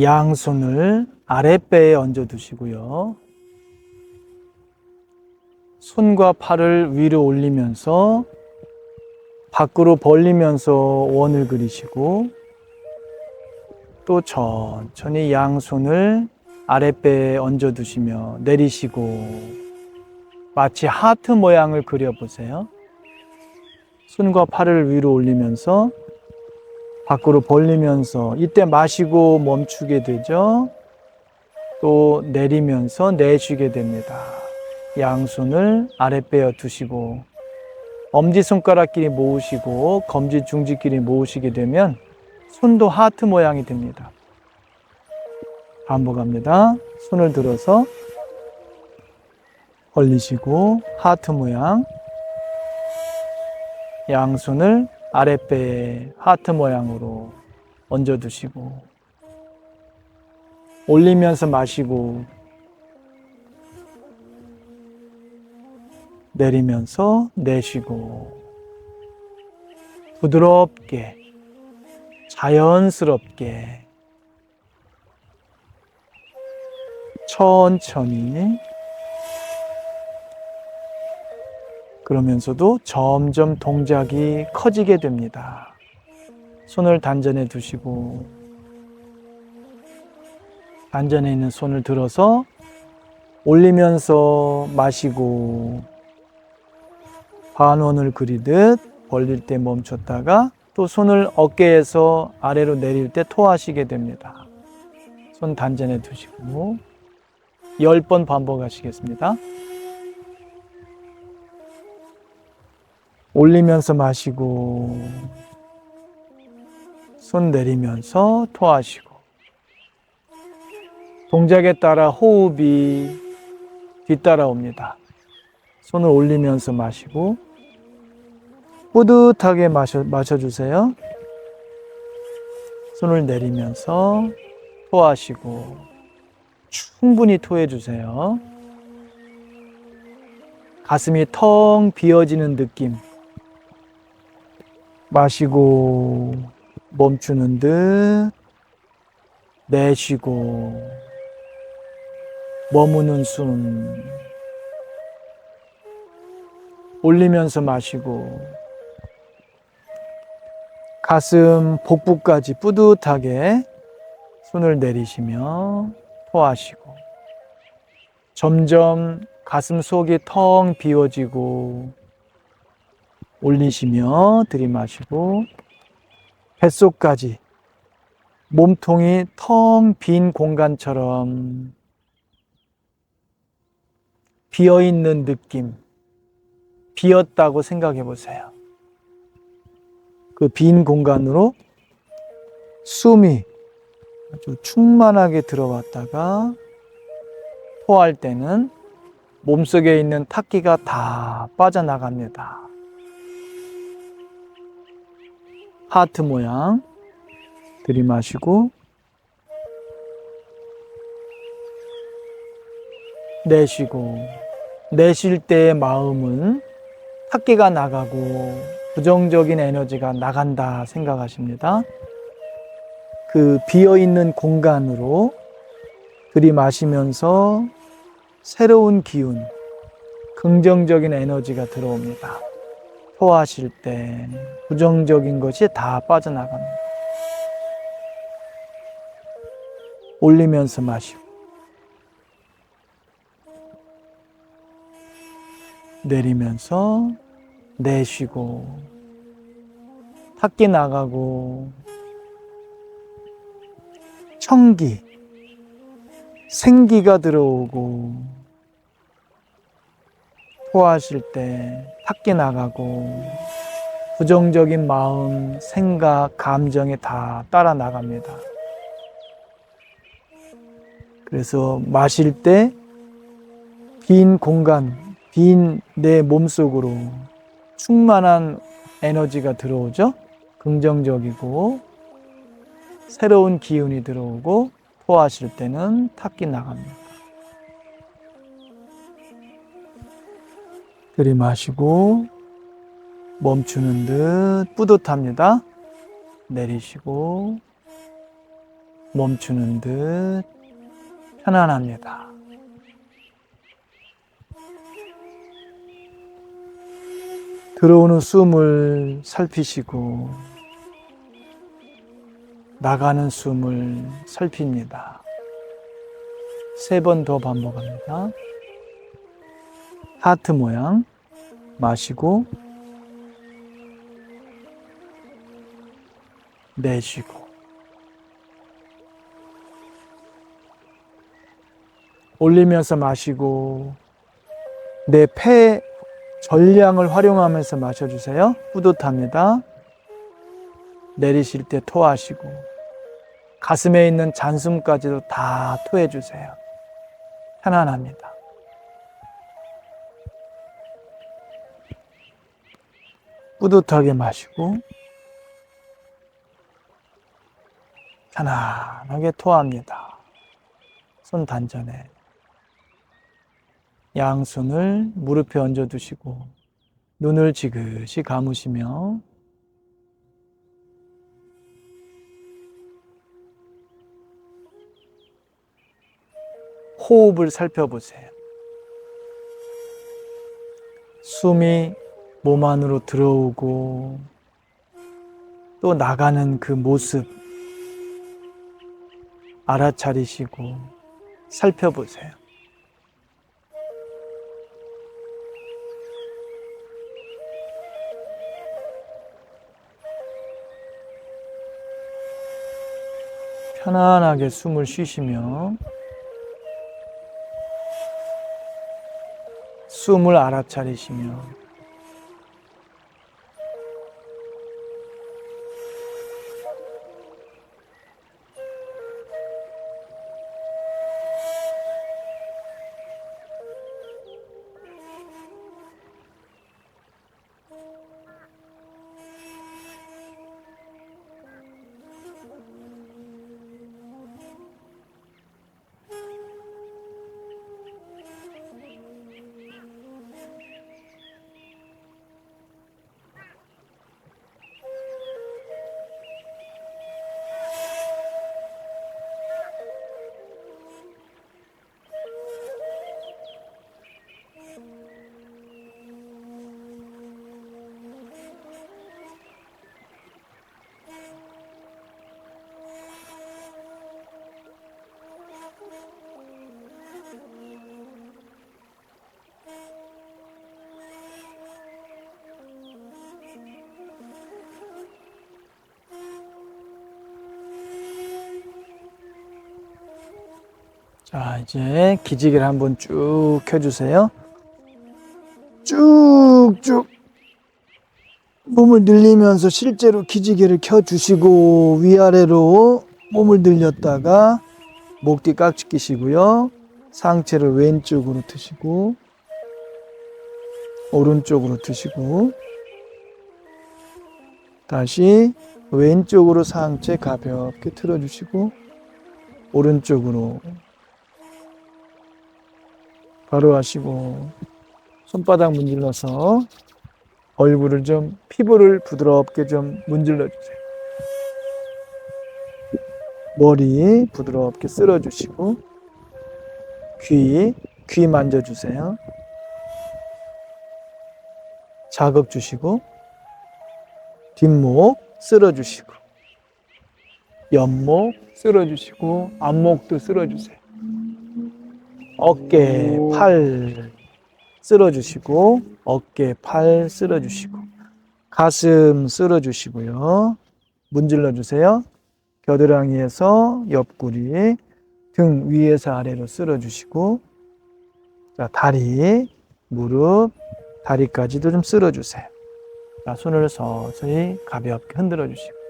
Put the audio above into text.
양손을 아랫배에 얹어 두시고요. 손과 팔을 위로 올리면서 밖으로 벌리면서 원을 그리시고 또 천천히 양손을 아랫배에 얹어 두시며 내리시고 마치 하트 모양을 그려보세요. 손과 팔을 위로 올리면서 밖으로 벌리면서 이때 마시고 멈추게 되죠. 또 내리면서 내쉬게 됩니다. 양손을 아랫배에 두시고 엄지손가락끼리 모으시고 검지 중지끼리 모으시게 되면 손도 하트 모양이 됩니다. 반복합니다. 손을 들어서 벌리시고 하트 모양 양손을 아랫배에 하트 모양으로 얹어 두시고 올리면서 마시고 내리면서 내쉬고 부드럽게 자연스럽게 천천히 그러면서도 점점 동작이 커지게 됩니다. 손을 단전에 두시고 단전에 있는 손을 들어서 올리면서 마시고 반원을 그리듯 벌릴 때 멈췄다가 또 손을 어깨에서 아래로 내릴 때 토하시게 됩니다. 손 단전에 두시고 10번 반복하시겠습니다. 올리면서 마시고 손 내리면서 토하시고 동작에 따라 호흡이 뒤따라옵니다. 손을 올리면서 마시고 뿌듯하게 마셔, 마셔주세요. 손을 내리면서 토하시고 충분히 토해주세요. 가슴이 텅 비어지는 느낌. 마시고 멈추는 듯 내쉬고 머무는 숨 올리면서 마시고 가슴 복부까지 뿌듯하게 손을 내리시며 토하시고 점점 가슴 속이 텅 비워지고 올리시며 들이마시고 뱃속까지 몸통이 텅 빈 공간처럼 비어 있는 느낌, 비었다고 생각해 보세요. 그 빈 공간으로 숨이 아주 충만하게 들어왔다가 토할 때는 몸속에 있는 탁기가 다 빠져나갑니다. 하트 모양 들이마시고 내쉬고 내쉴 때의 마음은 탁기가 나가고 부정적인 에너지가 나간다 생각하십니다. 그 비어 있는 공간으로 들이마시면서 새로운 기운, 긍정적인 에너지가 들어옵니다. 토하실 때 부정적인 것이 다 빠져나갑니다. 올리면서 마시고 내리면서 내쉬고 탁기 나가고 청기 생기가 들어오고 토하실 때 탁기 나가고 부정적인 마음, 생각, 감정이 다 따라 나갑니다. 그래서 마실 때 빈 공간, 빈 내 몸속으로 충만한 에너지가 들어오죠. 긍정적이고 새로운 기운이 들어오고 토하실 때는 탁기 나갑니다. 들이마시고 멈추는 듯 뿌듯합니다. 내리시고 멈추는 듯 편안합니다. 들어오는 숨을 살피시고 나가는 숨을 살핍니다. 세 번 더 반복합니다. 하트 모양 마시고 내쉬고 올리면서 마시고 내 폐 전량을 활용하면서 마셔주세요. 뿌듯합니다. 내리실 때 토하시고 가슴에 있는 잔숨까지도 다 토해주세요. 편안합니다. 뿌듯하게 마시고 편안하게 토합니다. 손 단전에 양손을 무릎에 얹어 두시고 눈을 지그시 감으시며 호흡을 살펴보세요. 숨이 몸 안으로 들어오고 또 나가는 그 모습 알아차리시고 살펴보세요. 편안하게 숨을 쉬시며 숨을 알아차리시며 자, 이제 기지개를 한번 쭉 켜주세요. 쭉쭉 몸을 늘리면서 실제로 기지개를 켜주시고 위아래로 몸을 늘렸다가 목 뒤 깍지 끼시고요. 상체를 왼쪽으로 드시고 오른쪽으로 드시고 다시 왼쪽으로 상체 가볍게 틀어주시고 오른쪽으로 바로 하시고 손바닥 문질러서 얼굴을 좀 피부를 부드럽게 좀 문질러 주세요. 머리 부드럽게 쓸어 주시고 귀, 귀 만져 주세요. 자극 주시고 뒷목 쓸어 주시고 옆목 쓸어 주시고 앞목도 쓸어 주세요. 어깨, 팔 쓸어주시고 어깨, 팔 쓸어주시고 가슴 쓸어주시고요. 문질러 주세요. 겨드랑이에서 옆구리, 등 위에서 아래로 쓸어주시고 자 다리, 무릎, 다리까지도 좀 쓸어주세요. 자, 손을 서서히 가볍게 흔들어 주시고